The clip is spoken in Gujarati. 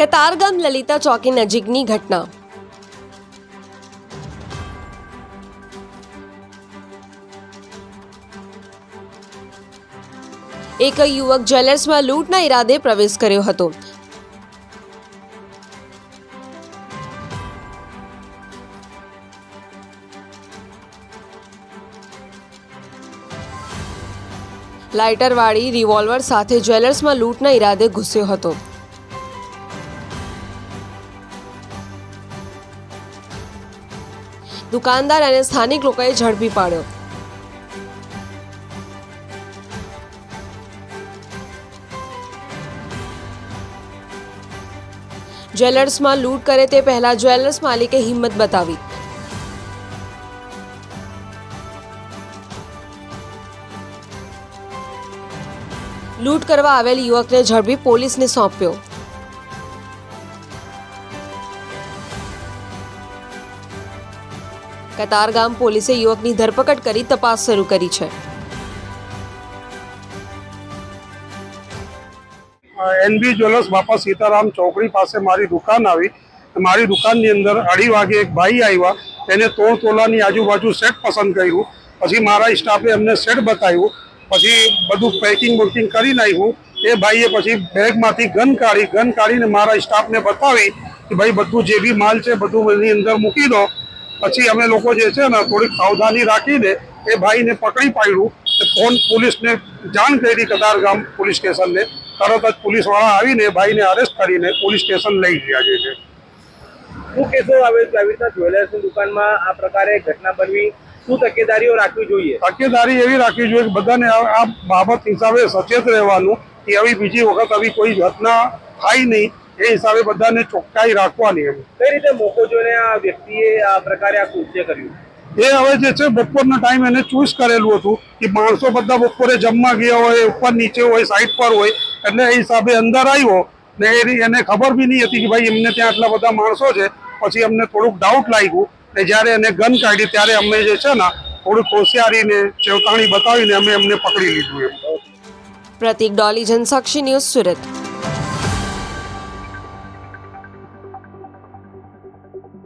કતારગામ લલિતા ચોકી નજીકની ઘટના. એક યુવક જ્વેલર્સમાં લૂંટના ઈરાદે પ્રવેશ કર્યો હતો. લાઇટરવાળી રિવોલ્વર સાથે જ્વેલર્સમાં લૂંટના ઈરાદે ઘૂસ્યો હતો. દુકાનદાર અને સ્થાનિક લોકોએ ઝડપી પાડ્યો. જ્વેલર્સમાં લૂંટ કરે તે પહેલા જ્વેલર્સ માલિકે હિંમત બતાવી. લૂંટ કરવા આવેલ યુવકને ઝડપી પોલીસને સોંપ્યો. કતારગામ પોલીસે યુવકની ધરપકડ કરી તપાસ શરૂ કરી છે. એનબી જ્વેલર્સ બાપા સીતારામ ચોકડી પાસે મારી દુકાન આવી. મારી દુકાનની અંદર અઢી વાગે એક ભાઈ આવ્યા. તેને તોળ તોલાની આજુબાજુ સેટ પસંદ કર્યું. પછી મારા સ્ટાફે એમને સેટ બતાવ્યું. પછી બધું પેકિંગ બુકિંગ કરી નાખ્યું. એ ભાઈએ પછી બેગમાંથી ગન કાઢી. ગન કાઢીને મારા સ્ટાફને બતાવી કે ભાઈ બધું જે બી માલ છે બધું એની અંદર મૂકી દો. પછી અમે લોકો જે છે ને થોડીક સાવધાની રાખીને એ ભાઈને પકડી પાડ્યું ફોન પોલીસને જાણ કરી કતારગામ પોલીસ સ્ટેશનને. તરત જ પોલીસવાળા આવીને ભાઈને અરેસ્ટ કરીને પોલીસ સ્ટેશન લઈ ગયા જે છે. શું કેસો આવે આવી રીતના જ્વેલર્સની દુકાનમાં આ પ્રકારે ઘટના બનવી? શું તકેદારીઓ રાખવી જોઈએ? તકેદારી એવી રાખવી જોઈએ કે બધાને આ આ બાબત હિસાબે સચેત રહેવાનું કે આવી બીજી વખત આવી કોઈ ઘટના થાય નહીં. એ હિસાબે બધાને ચોખ્ખાઈ રાખવાની એમ. કઈ રીતે મોકો જોઈને આ વ્યક્તિએ આ પ્રકારે આ કૃત્ય કર્યું? એ હવે જે છે બપોરના ટાઈમ એને ચૂઝ કરેલું હતું કે માણસો બધા બપોરે જમવા ગયા હોય ઉપર નીચે હોય સાઈડ પર હોય એટલે એ હિસાબે અંદર આવ્યો ને એ એને ખબર બી નહીં હતી કે ભાઈ એમને ત્યાં આટલા બધા માણસો છે. પછી અમને થોડુંક ડાઉટ લાગ્યું ને જ્યારે એને ગન કાઢી ત્યારે અમે જે છે ને થોડીક હોશિયારીને ચેવતાણી બતાવીને અમે એમને પકડી લીધું એમ. પ્રતિક ડોલી જનસાક્ષી ન્યૂઝ સુરત.